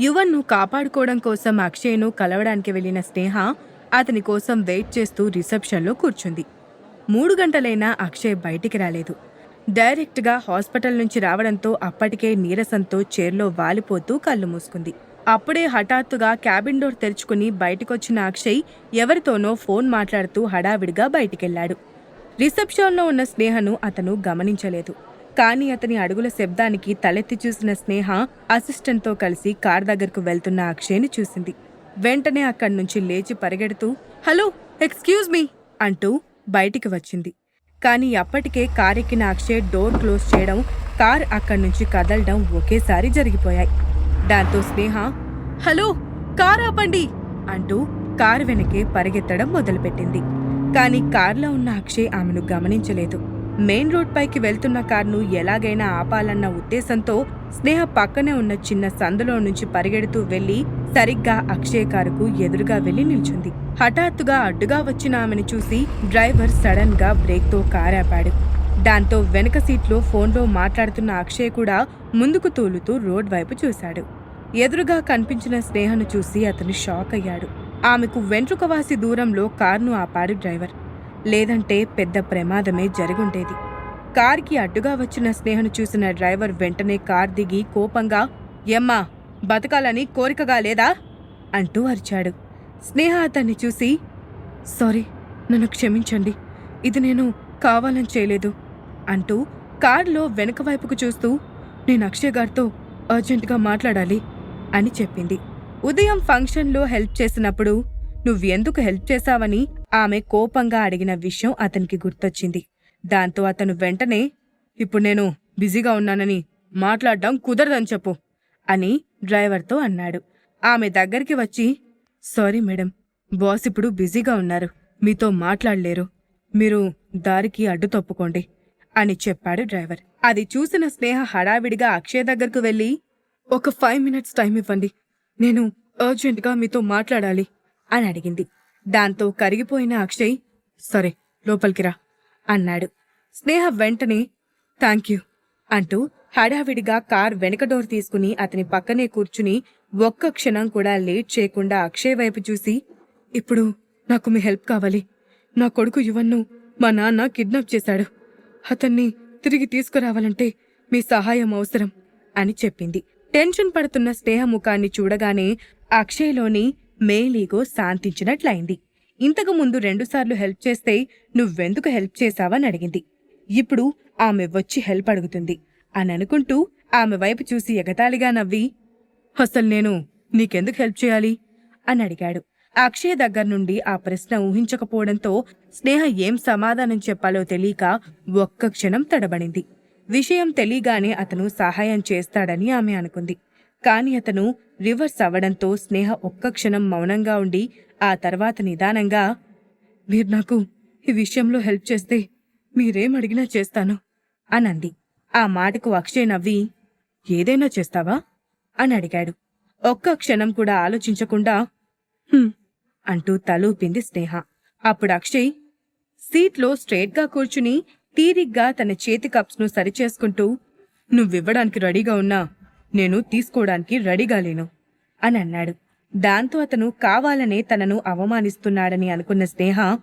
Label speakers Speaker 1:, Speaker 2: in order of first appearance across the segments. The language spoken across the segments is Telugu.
Speaker 1: యువన్ను కాపాడుకోవడం కోసం అక్షయ్ను కలవడానికి వెళ్ళిన స్నేహ అతని కోసం వెయిట్ చేస్తూ రిసెప్షన్లో కూర్చుంది. మూడు గంటలైనా అక్షయ్ బయటికి రాలేదు. డైరెక్ట్గా హాస్పిటల్ నుంచి రావడంతో అప్పటికే నీరసంతో చైర్లో వాలిపోతూ కళ్ళు మూసుకుంది. అప్పుడే హఠాత్తుగా క్యాబిన్ డోర్ తెరుచుకుని బయటకొచ్చిన అక్షయ్ ఎవరితోనో ఫోన్ మాట్లాడుతూ హడావిడిగా బయటికెళ్ళాడు రిసెప్షన్లో ఉన్న స్నేహను అతను గమనించలేదు. కానీ అతని అడుగుల శబ్దానికి తలెత్తి చూసిన స్నేహ అసిస్టెంట్తో కలిసి కార్ దగ్గరకు వెళ్తున్న అక్షయ్ని చూసింది. వెంటనే అక్కడి నుంచి లేచి పరిగెడుతూ హలో ఎక్స్క్యూజ్ మీ అంటూ బయటికి వచ్చింది. కానీ అప్పటికే కార్ ఎక్కిన అక్షయ్ డోర్ క్లోజ్ చేయడం కార్ అక్కడి నుంచి కదలడం ఒకేసారి జరిగిపోయాయి. దాంతో స్నేహ హలో కార్ ఆపండి అంటూ కారు వెనకే పరిగెత్తడం మొదలుపెట్టింది. కానీ కార్లో ఉన్న అక్షయ్ ఆమెను గమనించలేదు. మెయిన్ రోడ్ పైకి వెళ్తున్న కార్ను ఎలాగైనా ఆపాలన్న ఉద్దేశంతో స్నేహ పక్కనే ఉన్న చిన్న సందులో నుంచి పరిగెడుతూ వెళ్ళి సరిగ్గా అక్షయ్ కారుకు ఎదురుగా వెళ్ళి నిల్చుంది. హఠాత్తుగా అడ్డుగా వచ్చిన ఆమెను చూసి డ్రైవర్ సడన్గా బ్రేక్తో కారు ఆపాడు దాంతో వెనక సీట్లో ఫోన్లో మాట్లాడుతున్న అక్షయ్ కూడా ముందుకు తూలుతూ రోడ్ వైపు చూశాడు. ఎదురుగా కనిపించిన స్నేహను చూసి అతను షాక్ అయ్యాడు. ఆమెకు వెంట్రుకవాసి దూరంలో కార్ను ఆపాడు డ్రైవర్. లేదంటే పెద్ద ప్రమాదమే జరుగుండేది. కార్కి అడ్డుగా వచ్చిన స్నేహను చూసిన డ్రైవర్ వెంటనే కార్ దిగి కోపంగా ఎమ్మా బతకాలని కోరికగా లేదా? అంటూ అరిచాడు. స్నేహ అతన్ని చూసి సారీ నన్ను క్షమించండి. ఇది నేను కావాలని చేయలేదు అంటూ కార్లో వెనక వైపుకు చూస్తూ నేను అక్షయ్ గారితో అర్జెంటుగా మాట్లాడాలి అని చెప్పింది. ఉదయం ఫంక్షన్లో హెల్ప్ చేసినప్పుడు నువ్వెందుకు హెల్ప్ చేశావని ఆమె కోపంగా అడిగిన విషయం అతనికి గుర్తొచ్చింది. దాంతో అతను వెంటనే ఇప్పుడు నేను బిజీగా ఉన్నానని మాట్లాడడం కుదరదని చెప్పు అని డ్రైవర్తో అన్నాడు. ఆమె దగ్గరికి వచ్చి సారీ మేడం బాస్ ఇప్పుడు బిజీగా ఉన్నారు మీతో మాట్లాడలేరు మీరు దారికి అడ్డు తప్పుకోండి అని చెప్పాడు డ్రైవర్. అది చూసిన స్నేహ హడావిడిగా అక్షయ్ దగ్గరకు వెళ్ళి ఒక ఫైవ్ మినిట్స్ టైం ఇవ్వండి నేను అర్జెంటుగా మీతో మాట్లాడాలి అని అడిగింది. దాంతో కరిగిపోయిన అక్షయ్ సరే లోపలికి రా అన్నాడు. స్నేహ వెంటనే థ్యాంక్ యూ అంటూ హడావిడిగా కార్ వెనక డోర్ తీసుకుని అతని పక్కనే కూర్చుని ఒక్క క్షణం కూడా లేట్ చేయకుండా అక్షయ్ వైపు చూసి ఇప్పుడు నాకు మీ హెల్ప్ కావాలి. నా కొడుకు యువన్ను మా నాన్న కిడ్నాప్ చేశాడు. అతన్ని తిరిగి తీసుకురావాలంటే మీ సహాయం అవసరం అని చెప్పింది. టెన్షన్ పడుతున్న స్నేహ ముఖాన్ని చూడగానే అక్షయ్లోని మేలీగో శాంతించినట్లయింది. ఇంతకు ముందు రెండుసార్లు హెల్ప్ చేస్తే నువ్వెందుకు హెల్ప్ చేశావని అడిగింది. ఇప్పుడు ఆమె వచ్చి హెల్ప్ అడుగుతుంది. అని అనుకుంటూ ఆమె వైపు చూసి ఎగతాళిగా నవ్వి అసలు నేను నీకెందుకు హెల్ప్ చేయాలి? అని అడిగాడు. అక్షయ్ దగ్గర నుండి ఆ ప్రశ్న ఊహించకపోవడంతో స్నేహ ఏం సమాధానం చెప్పాలో తెలియక ఒక్క క్షణం తడబడింది. విషయం తెలియగానే అతను సహాయం చేస్తాడని ఆమె అనుకుంది. కాని అతను రివర్స్ అవ్వడంతో స్నేహ ఒక్క క్షణం మౌనంగా ఉండి ఆ తర్వాత నిదానంగా మీరు నాకు ఈ విషయంలో హెల్ప్ చేస్తే మీరేం అడిగినా చేస్తాను అనంది. ఆ మాటకు అక్షయ్ నవ్వి ఏదైనా చేస్తావా? అని అడిగాడు. ఒక్క క్షణం కూడా ఆలోచించకుండా అంటూ తలూపింది స్నేహ. అప్పుడు అక్షయ్ సీట్లో స్ట్రేట్గా కూర్చుని తీరిగ్గా తన చేతి కప్స్ను సరిచేసుకుంటూ నువ్వివ్వడానికి రెడీగా ఉన్నా నేను తీసుకోవడానికి రెడీగా లేను అని అన్నాడు. దాంతో అతను కావాలనే తనను అవమానిస్తున్నాడని అనుకున్న స్నేహ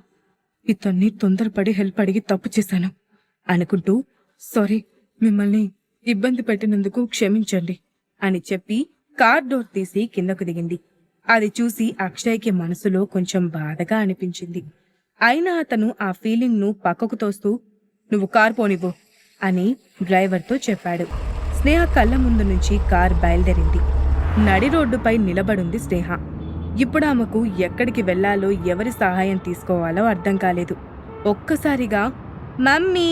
Speaker 1: ఇతన్ని తొందరపడి హెల్ప్ అడిగి తప్పు చేశాను అనుకుంటూ సారీ మిమ్మల్ని ఇబ్బంది పెట్టినందుకు క్షమించండి అని చెప్పి కార్ డోర్ తీసి కిందకు దిగింది. అది చూసి అక్షయ్కి మనసులో కొంచెం బాధగా అనిపించింది. అయినా అతను ఆ ఫీలింగ్ను పక్కకు తోస్తూ నువ్వు కార్ పోనివ్వు అని డ్రైవర్తో చెప్పాడు. స్నేహ కళ్ళ ముందు నుంచి కార్ బయలుదేరింది. నడి రోడ్డుపై నిలబడుంది స్నేహ. ఇప్పుడు ఆమెకు ఎక్కడికి వెళ్ళాలో ఎవరి సహాయం తీసుకోవాలో అర్థం కాలేదు. ఒక్కసారిగా మమ్మీ!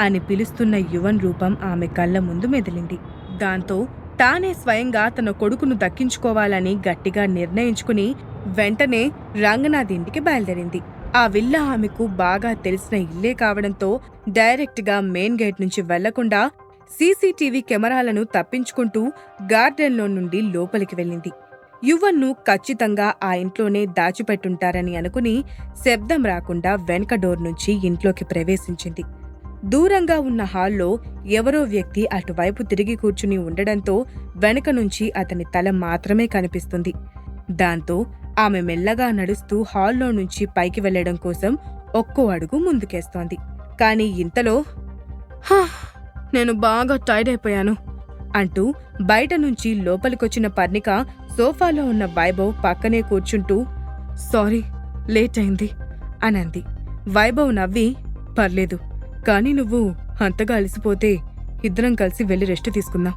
Speaker 1: అని పిలుస్తున్న యువన్ రూపం ఆమె కళ్ళ ముందు మెదిలింది. దాంతో తానే స్వయంగా తన కొడుకును దక్కించుకోవాలని గట్టిగా నిర్ణయించుకుని వెంటనే రంగనాథ్ ఇంటికి బయలుదేరింది. ఆ విల్లా ఆమెకు బాగా తెలిసిన ఇల్లే కావడంతో డైరెక్ట్గా మెయిన్ గేట్ నుంచి వెళ్ళకుండా సీసీటీవీ కెమెరాలను తప్పించుకుంటూ గార్డెన్లో నుండి లోపలికి వెళ్ళింది. యువన్ను ఖచ్చితంగా ఆ ఇంట్లోనే దాచిపెట్టుంటారని అనుకుని శబ్దం రాకుండా వెనక డోర్ నుంచి ఇంట్లోకి ప్రవేశించింది. దూరంగా ఉన్న హాల్లో ఎవరో వ్యక్తి అటువైపు తిరిగి కూర్చుని ఉండడంతో వెనక నుంచి అతని తల మాత్రమే కనిపిస్తుంది. దాంతో ఆమె మెల్లగా నడుస్తూ హాల్లో నుంచి పైకి వెళ్ళడం కోసం ఒక్కో అడుగు ముందుకేస్తోంది. కానీ ఇంతలో "హా, నేను బాగా టైర్డ్ అయిపోయాను అంటూ బయట నుంచి లోపలికొచ్చిన పర్ణిక సోఫాలో ఉన్న వైభవ్ పక్కనే కూర్చుంటూ సారీ లేట్ అయింది అనంది. వైభవ్ నవ్వి పర్లేదు కానీ నువ్వు అంతగా అలసిపోతే ఇద్దరం కలిసి వెళ్ళి రెస్ట్ తీసుకుందాం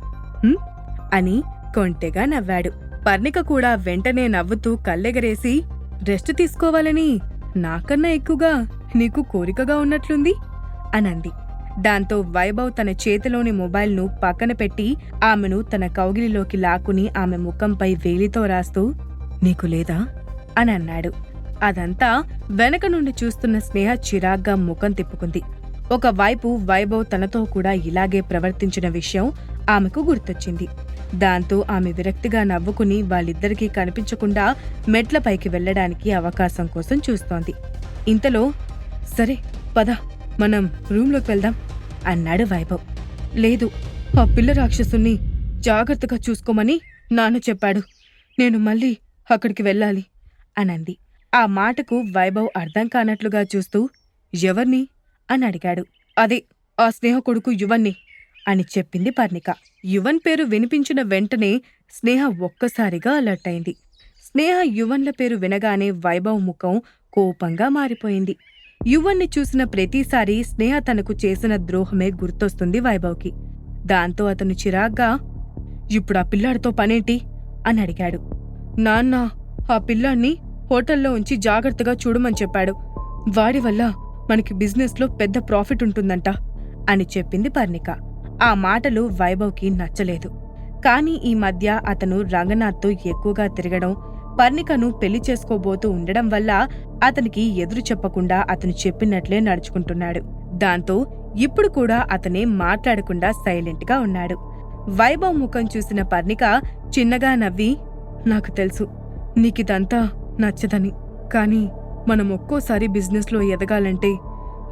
Speaker 1: అని కొంటెగా నవ్వాడు. పర్ణిక కూడా వెంటనే నవ్వుతూ కళ్ళెగరేసి రెస్ట్ తీసుకోవాలని నాకన్నా ఎక్కువగా నీకు కోరికగా ఉన్నట్లుంది? అనంది. దాంతో వైభవ్ తన చేతిలోని మొబైల్ను పక్కన పెట్టి ఆమెను తన కౌగిలిలోకి లాక్కుని ఆమె ముఖంపై వేలితో రాస్తూ నీకు లేదా? అని అన్నాడు. అదంతా వెనక నుండి చూస్తున్న స్నేహ చిరాగ్గా ముఖం తిప్పుకుంది. ఒకవైపు వైభవ్ తనతో కూడా ఇలాగే ప్రవర్తించిన విషయం ఆమెకు గుర్తొచ్చింది. దాంతో ఆమె విరక్తిగా నవ్వుకుని వాళ్ళిద్దరికీ కనిపించకుండా మెట్లపైకి వెళ్ళడానికి అవకాశం కోసం చూస్తోంది. ఇంతలో సరే పద. మనం రూంలోకి వెళ్దాం అన్నాడు వైభవ్. లేదు ఆ పిల్ల రాక్షసుని జాగ్రత్తగా చూసుకోమని నాన్న చెప్పాడు. నేను మళ్ళీ అక్కడికి వెళ్ళాలి అనంది. ఆ మాటకు వైభవ్ అర్థం కానట్లుగా చూస్తూ ఎవర్ని? అని అడిగాడు. అదే ఆ స్నేహ కొడుకు యువన్ని అని చెప్పింది పర్ణిక. యువన్ పేరు వినిపించిన వెంటనే స్నేహ ఒక్కసారిగా అలర్ట్ అయింది. స్నేహ యువన్ల పేరు వినగానే వైభవ్ ముఖం కోపంగా మారిపోయింది. యువన్ని చూసిన ప్రతిసారి స్నేహ తనకు చేసిన ద్రోహమే గుర్తొస్తుంది వైభవ్కి. దాంతో అతను చిరాగ్గా ఇప్పుడు ఆ పిల్లాడితో పనేంటి? అని అడిగాడు. నాన్న ఆ పిల్లాన్ని హోటల్లో ఉంచి జాగ్రత్తగా చూడమని చెప్పాడు. వాడి వల్ల మనకి బిజినెస్లో పెద్ద ప్రాఫిట్ ఉంటుందంట అని చెప్పింది పర్ణిక. ఆ మాటలు వైభవ్కి నచ్చలేదు. కానీ ఈ మధ్య అతను రంగనాథ్తో ఎక్కువగా తిరగడం పర్ణికను పెళ్ళి చేసుకోబోతూ ఉండడం వల్ల అతనికి ఎదురు చెప్పకుండా అతను చెప్పినట్లే నడుచుకుంటున్నాడు. దాంతో ఇప్పుడు కూడా అతనే మాట్లాడకుండా సైలెంట్గా ఉన్నాడు. వైభవ్ ముఖం చూసిన పర్ణిక చిన్నగా నవ్వి నాకు తెలుసు. నీకిదంతా నచ్చదని. కానీ మనం ఒక్కోసారి బిజినెస్లో ఎదగాలంటే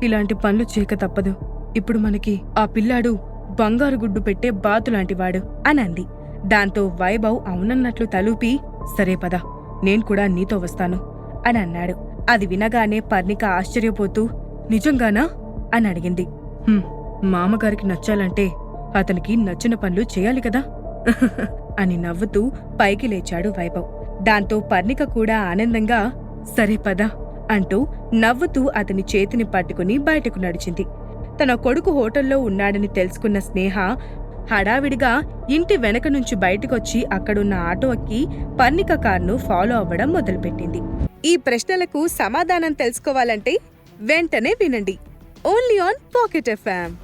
Speaker 1: ఇలాంటి పనులు చేయక తప్పదు. ఇప్పుడు మనకి ఆ పిల్లాడు బంగారు గుడ్డు పెట్టే బాతులాంటివాడు అనంది దాంతో వైభవ్ అవునన్నట్లు తలూపి సరే పద నేను కూడా నీతో వస్తాను అని అన్నాడు. అది వినగానే పర్ణిక ఆశ్చర్యపోతూ నిజంగానా? అని అడిగింది. మామగారికి నచ్చాలంటే అతనికి నచ్చిన పనులు చేయాలి కదా? అని నవ్వుతూ పైకి లేచాడు వైభవ్. దాంతో పర్ణిక కూడా ఆనందంగా సరే పద అంటూ నవ్వుతూ అతని చేతిని పట్టుకుని బయటకు నడిచింది. తన కొడుకు హోటల్లో ఉన్నాడని తెలుసుకున్న స్నేహ హడావిడిగా ఇంటి వెనక నుంచి బయటకొచ్చి అక్కడున్న ఆటోకి పర్ణిక కార్ను ఫాలో అవ్వడం మొదలుపెట్టింది. ఈ ప్రశ్నలకు సమాధానం తెలుసుకోవాలంటే వెంటనే వినండి. Only on Pocket FM.